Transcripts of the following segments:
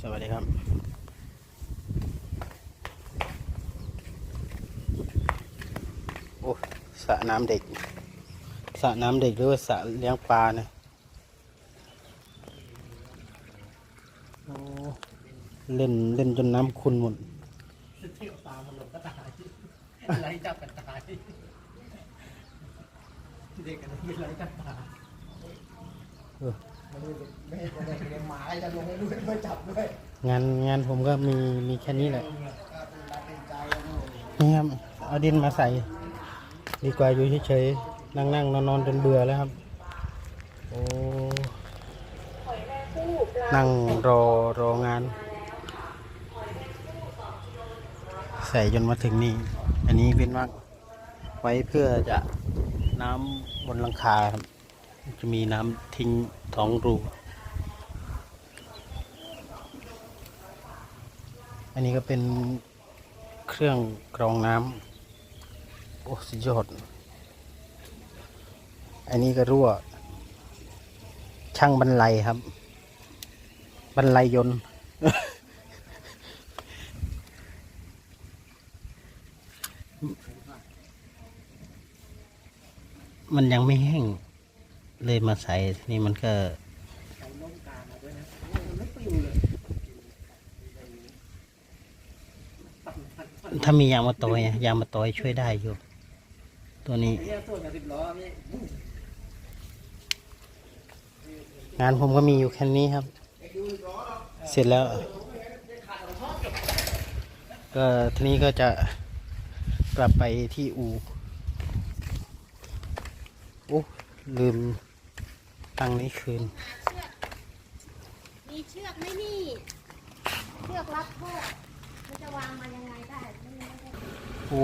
สวัสดีครับ โอ้สระน้ำเด็กสระน้ำเด็กหรือว่าสระเลี้ยงปลานะโอ้เล่นเล่นจนน้ำขุ่นหมดเที่ยวตามมันลงก็ตายไล่จับกันตายเด็กกันนี่ไล่จับตายเออ ไม่ได้ไม่ได้ไม่ได้เลี้ยงหมาจะลงให้ด้วยไม่จับด้วยงานงานผมก็มีมีแค่นี้แหละก็เป็นรักเป็นใจนะโอ้นี่ครับเอาดินมาใส่ ดีกว่าอยู่เฉยๆนั่งนั่งนอนนอนๆจนเบื่อแล้วครับโอ้นั่งรอรองาน ใส่จนมาถึงนี่ อันนี้เป็นว่าไว้เพื่อจะน้ำบนหลังคาครับ จะมีน้ำทิ้งสองรู อันนี้ก็เป็นเครื่องกรองน้ำโอ้สุดยอด อันนี้ก็รั่ว ช่างบรรลัยครับ บรรลัยยนต์มันยังไม่แห้ง เลยมาใส่นี่มันก็ถ้ามียางมาตอยยางมาตอยช่วยได้อยู่ ตัวนี้ งานผมก็มีอยู่แค่นี้ครับ เสร็จแล้ว ก็ทีนี้ก็จะกลับไปที่อูโอ้ลืม ตั้งนี้คืน มีเชือกไหมนี่ เชือกรัดโทษมันจะวางมายังไงได้ไม่รู้ไม่ได้โอ้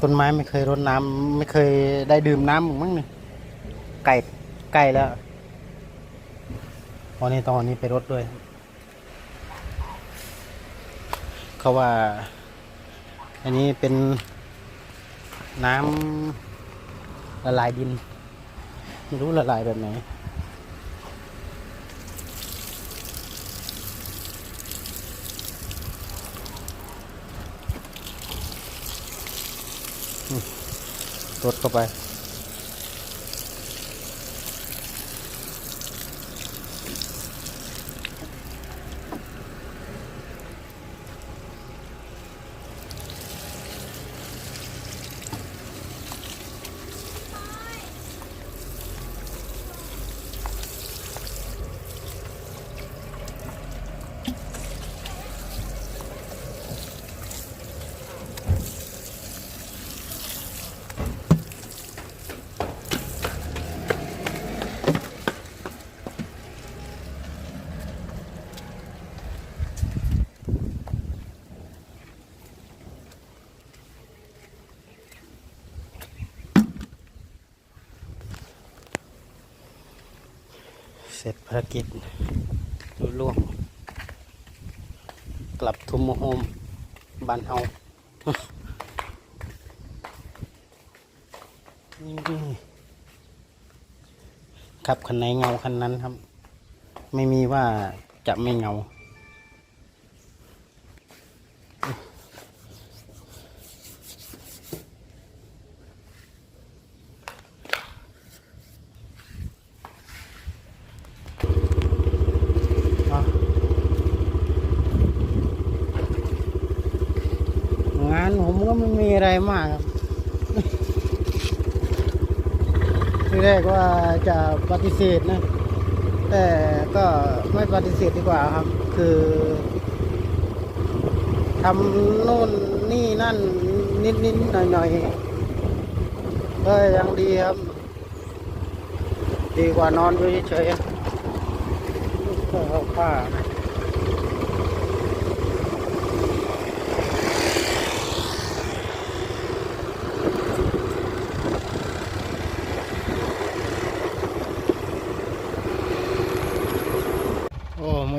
ต้นไม้ไม่เคยรดน้ำไม่เคยได้ดื่มน้ำมั้งเนี่ยไก่ไก่แล้วตอนนี้ตอนนี้ไปรดด้วย เขาว่า อันนี้เป็นน้ำละลายดิน ไม่รู้ละลายแบบไหนรดเข้าไป ภารกิจลุล่วง กลับทุมโฮมบ้านเฮาครับคันไหนเงาคันนั้นครับ ไม่มีว่าจะไม่เงา อะงานผมก็ไม่มี อะไรมากครับทีแรกว่าจะปฏิเสธนะ แต่ก็ไม่ปฏิเสธดีกว่าครับ คือทำโน่นนี่นั่นนิดนิดหน่อยหน่อยก็ยังดีครับ ดีกว่านอนอยู่เฉยๆก็เอาผ้า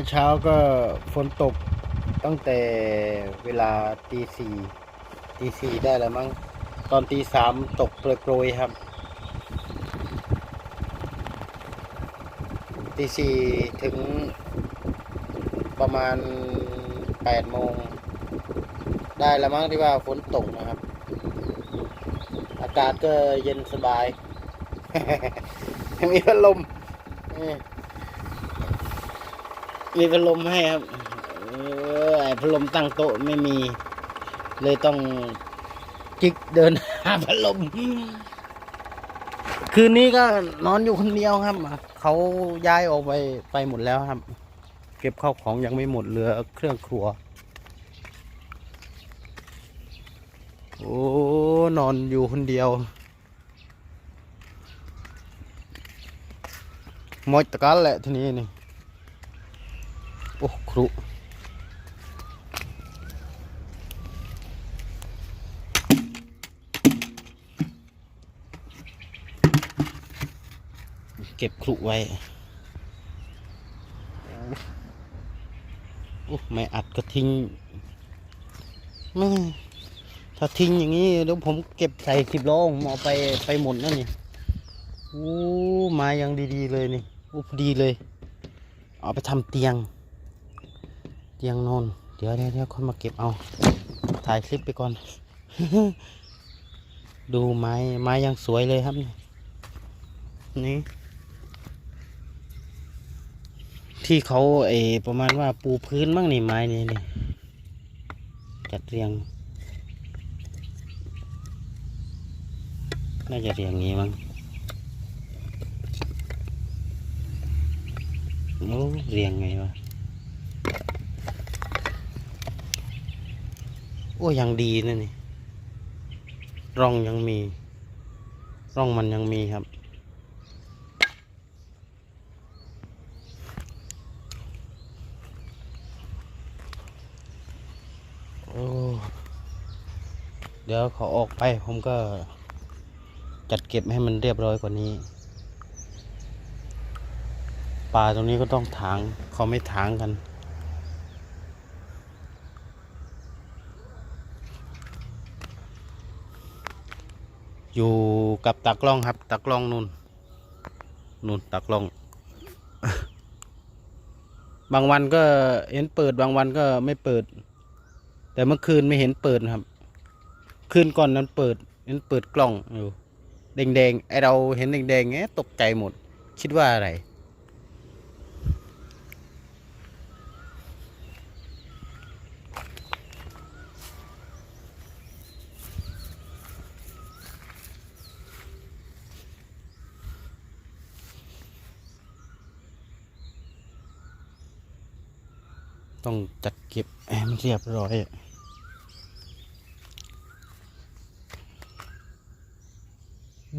มื่อเช้าก็ฝนตกตั้งแต่เวลาตีสี่ตีสี่ได้แล้วมั้งตอนตีสามตกโปรยๆครับตีสี่ถึงประมาณแปดโมง ได้แล้วมั้งที่ว่าฝนตกนะครับ อากาศก็เย็นสบาย มีพัดลม มีพัดลมให้ครับเออไอพัดลมตั้งโต๊ะไม่มี เลยต้องจิกเดินหาพัดลม คืนนี้ก็นอนอยู่คนเดียวครับ เขาย้ายออกไปไปหมดแล้วครับ เก็บข้าวของยังไม่หมดเหลือเครื่องครัว โอ้นอนอยู่คนเดียวมอยตะกันแหละทีนี้นี่ โอ้ครุเก็บครุไว้โอ้ไม่อัดก็ทิ้งไม่ถ้าทิ้งอย่างนี้เดี๋ยวผมเก็บใส่สิบโลผมเอาไปไปหมดนั่นนี่โอ้มายังดีๆเลยนี่โอ้ดีเลย เอาไปทำเตียง เตียงนอน เดี๋ยวเดี๋ยวเดี๋ยวค่อยมาเก็บเอา ถ่ายคลิปไปก่อน ดูไม้ไม้ยังสวยเลยครับ นี่นี่ที่เขาเออประมาณว่าปูพื้นบ้างนี่ไม้นี่นี่จัดเรียง น่าจะเรียงงี้มั้งโอ้เรียงไงวะ โอ้ยังดีนะนี่ร่องยังมี ร่องมันยังมีครับ โอ้เดี๋ยวเขาออกไปผมก็จัดเก็บให้มันเรียบร้อยกว่านี้ปลาตรงนี้ก็ต้องถางเขาไม่ถางกัน อยู่กับตากล้องครับตากล้องนุ่นนุ่นตากล้อง บางวันก็เห็นเปิดบางวันก็ไม่เปิด แต่เมื่อคืนไม่เห็นเปิดครับ คืนก่อนนั้นเปิดเห็นเปิดกล้องอยู่แดงๆไอเราเห็นแดงๆเงี้ยตกใจหมด คิดว่าอะไร ต้องจัดเก็บให้มันเรียบร้อยอะ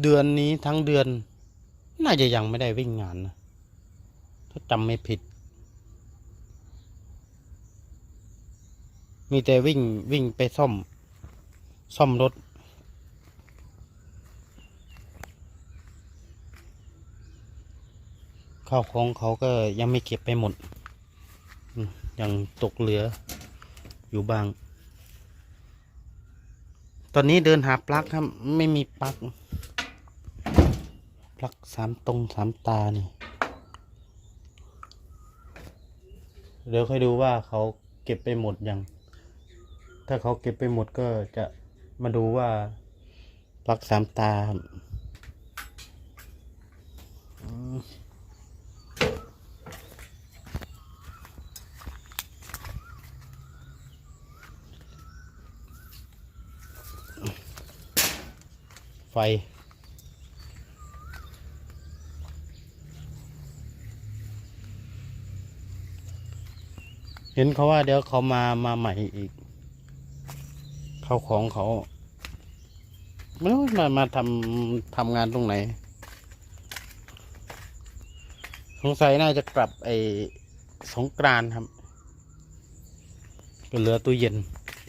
เดือนนี้ทั้งเดือน น่าจะยังไม่ได้วิ่งงานนะถ้าจำไม่ผิด มีแต่วิ่งวิ่งไปซ่อม ซ่อมรถ ข้าวของเขาก็ยังไม่เก็บไปหมด ยังตกเหลืออยู่บาง ตอนนี้เดินหาปลั๊กครับ ไม่มีปลั๊ก ปลั๊กสามตรงสามตานี่ เดี๋ยวค่อยดูว่าเขาเก็บไปหมดยัง ถ้าเขาเก็บไปหมดก็จะมาดูว่าปลั๊กสามตาครับ ไฟ เห็นเขาว่าเดี๋ยวเขามามาใหม่อีก เขาของเขาไม่รู้มามาทำทำงานตรงไหน สงสัยน่าจะกลับไอ้สงกรานครับ ก็เหลือตู้เย็น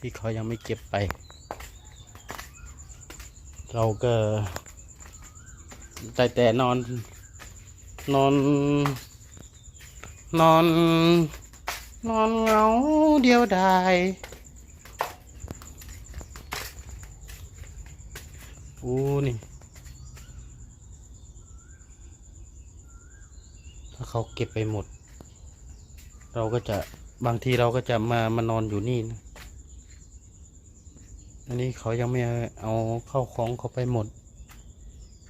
ที่เขายังไม่เก็บไป เราก็ใจแต่นอน นอน นอน นอนเหงาเดียวดายโอ้นี่ถ้าเขาเก็บไปหมด เราก็จะบางทีเราก็จะมามานอนอยู่นี่นะ อันนี้เขายังไม่เอาเข้าของเขาไปหมด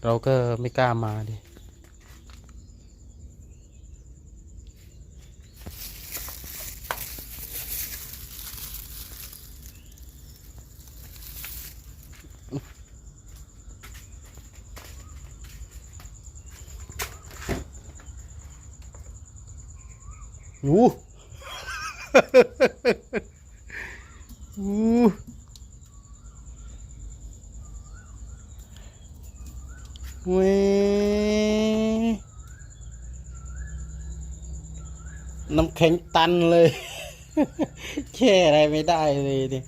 เราก็ไม่กล้ามาดิอู้อู้เว้ย น้ำแข็งตันเลย แช่อะไรไม่ได้เลยเนี่ย